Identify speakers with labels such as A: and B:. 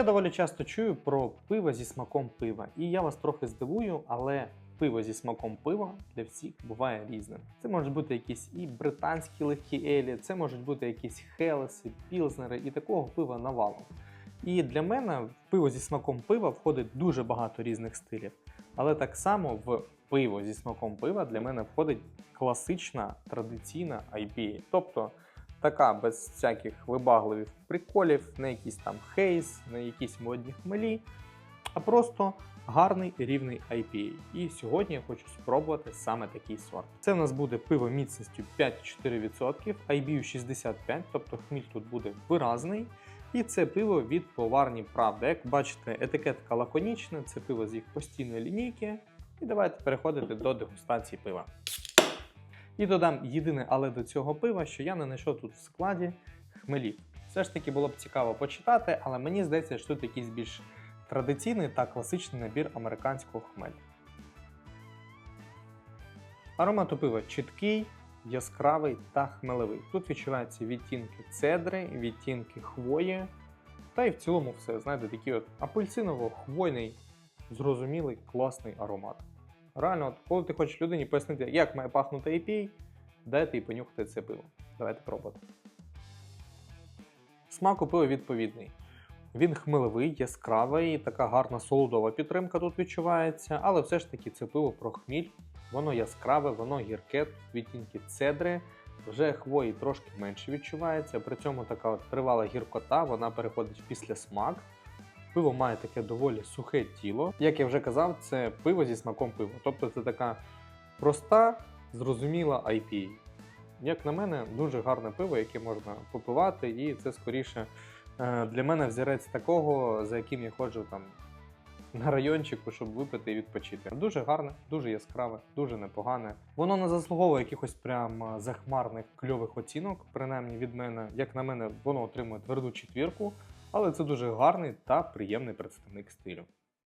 A: Я доволі часто чую про пиво зі смаком пива, і я вас трохи здивую, але пиво зі смаком пива для всіх буває різним. Це можуть бути якісь і британські легкі елі, це можуть бути якісь хелеси, пілзнери, і такого пива навалом. І для мене в пиво зі смаком пива входить дуже багато різних стилів. Але так само в пиво зі смаком пива для мене входить класична традиційна IPA. Тобто така без всяких вибагливих приколів, не якийсь там хейс, не якісь модні хмелі, а просто гарний рівний IPA. І сьогодні я хочу спробувати саме такий сорт. Це в нас буде пиво міцністю 5,4%, IBU 65, тобто хміль тут буде виразний. І це пиво від поварні Правда. Як бачите, етикетка лаконічна, це пиво з їх постійної лінійки. І давайте переходити до дегустації пива. І додам єдине, але до цього пива, що я не знайшов тут в складі хмелів. Все ж таки було б цікаво почитати, але мені здається, що тут якийсь більш традиційний та класичний набір американського хмелю. Аромат у пива чіткий, яскравий та хмелевий. Тут відчуваються відтінки цедри, відтінки хвої. Та й в цілому все, знаєте, такий от апельсиново-хвойний, зрозумілий, класний аромат. Реально, от, коли ти хочеш людині пояснити, як має пахнути IPA, дайте їй понюхати це пиво. Давайте пробувати. Смак у пива відповідний. Він хмелевий, яскравий, така гарна солодова підтримка тут відчувається, але все ж таки це пиво про хміль. Воно яскраве, воно гірке, відтінки цедри, вже хвої трошки менше відчувається. При цьому така от тривала гіркота, вона переходить після смак. Пиво має таке доволі сухе тіло. Як я вже казав, це пиво зі смаком пива. Тобто це така проста, зрозуміла IPA. Як на мене, дуже гарне пиво, яке можна попивати, і це скоріше е, для мене взірець такого, за яким я ходжу там на райончику, щоб випити і відпочити. Дуже гарне, дуже яскраве, дуже непогане. Воно не заслуговує якихось прям е, захмарних кльових оцінок, принаймні від мене. Як на мене, воно отримує тверду четвірку, але це дуже гарний та приємний представник стилю.